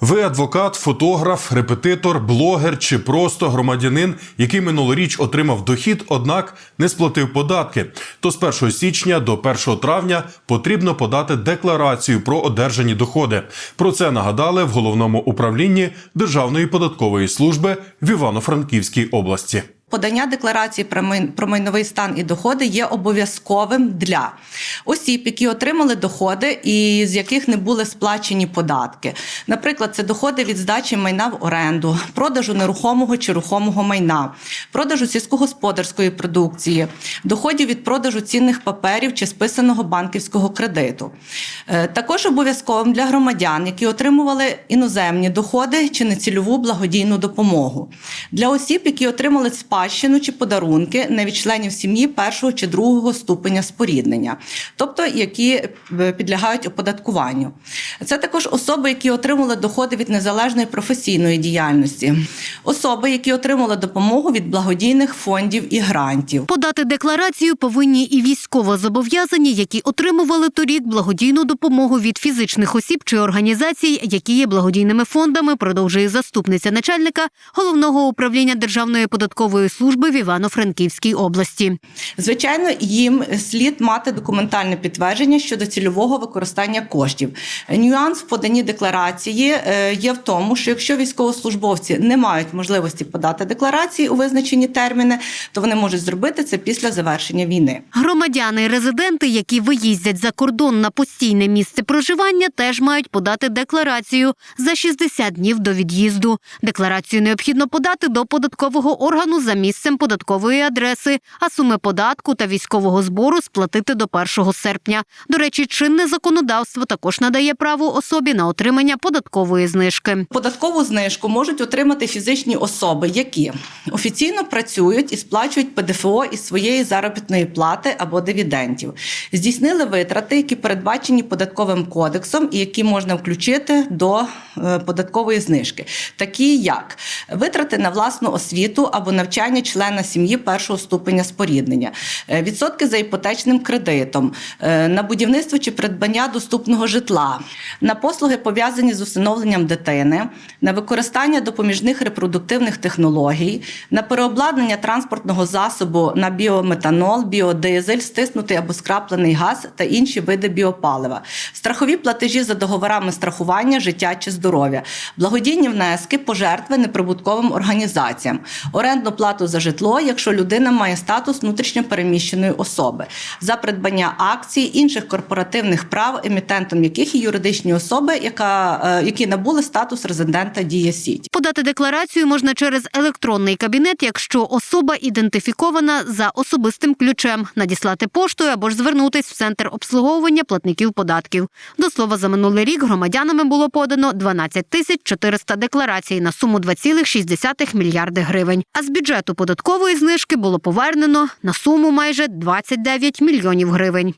Ви адвокат, фотограф, репетитор, блогер чи просто громадянин, який минулоріч отримав дохід, однак не сплатив податки. То з 1 січня до 1 травня потрібно подати декларацію про одержані доходи. Про це нагадали в головному управлінні Державної податкової служби в Івано-Франківській області. Подання декларації про майновий стан і доходи є обов'язковим для осіб, які отримали доходи і з яких не були сплачені податки. Наприклад, це доходи від здачі майна в оренду, продажу нерухомого чи рухомого майна, продажу сільськогосподарської продукції, доходів від продажу цінних паперів чи списаного банківського кредиту. Е, Також обов'язковим для громадян, які отримували іноземні доходи чи нецільову благодійну допомогу. Для осіб, які отримали спадщину чи подарунки не від членів сім'ї першого чи другого ступеня споріднення, тобто які е, підлягають оподаткуванню. Це також особи, які отримали доходи від незалежної професійної діяльності, особи, які отримали допомогу від благодійних фондів і грантів. Подати декларацію повинні і військовозобов'язані, які отримували торік благодійну допомогу від фізичних осіб чи організацій, які є благодійними фондами, продовжує заступниця начальника головного управління Державної податкової служби в Івано-Франківській області. Звичайно, їм слід мати документальне підтвердження щодо цільового використання коштів. Нюанс в поданні декларації е, є в тому, що якщо військовослужбовці не мають можливості подати декларації у визначені терміни, то вони можуть зробити це після завершення війни. Громадяни і резиденти, які виїздять за кордон на постійне місце проживання, теж мають подати декларацію за 60 днів до від'їзду. Декларацію необхідно подати до податкового органу за місцем податкової адреси, а суми податку та військового збору сплатити до 1 серпня. До речі, чинне законодавство також надає право особі на отримання податкової знижки. Податкову знижку можуть отримати фізичні особи, які офіційно працюють і сплачують ПДФО із своєї заробітної плати або дивідендів, здійснили витрати, які передбачені податковим кодексом і які можна включити до податкової знижки, такі як витрати на власну освіту або навчання члена сім'ї першого ступеня споріднення, е, відсотки за іпотечним кредитом, е, на будівництво чи придбання доступного житла, на послуги пов'язані з усиновленням дитини, на використання допоміжних репродуктивних технологій, на переобладнання транспортного засобу на біометанол, біодизель, стиснутий або скраплений газ та інші види біопалива, страхові платежі за договорами страхування життя чи здоров'я, благодійні внески, пожертви неприбутковим організаціям, орендну плату за житло, якщо людина має статус внутрішньопереміщеної особи, за придбання акцій, інших корпоративних прав, емітентом яких є юридичні особи, яка, е, які набули статус резидента Дія Сіті. Подати декларацію можна через електронний кабінет, якщо особа ідентифікована за особистим ключем, надіслати поштою або ж звернутись в центр обслуговування платників податків. До слова, за минулий рік громадянами було подано 12 тисяч 400 декларацій на суму 2,6 мільярди гривень. А з бюджету податкової знижки було повернено на суму майже 29 мільйонів гривень.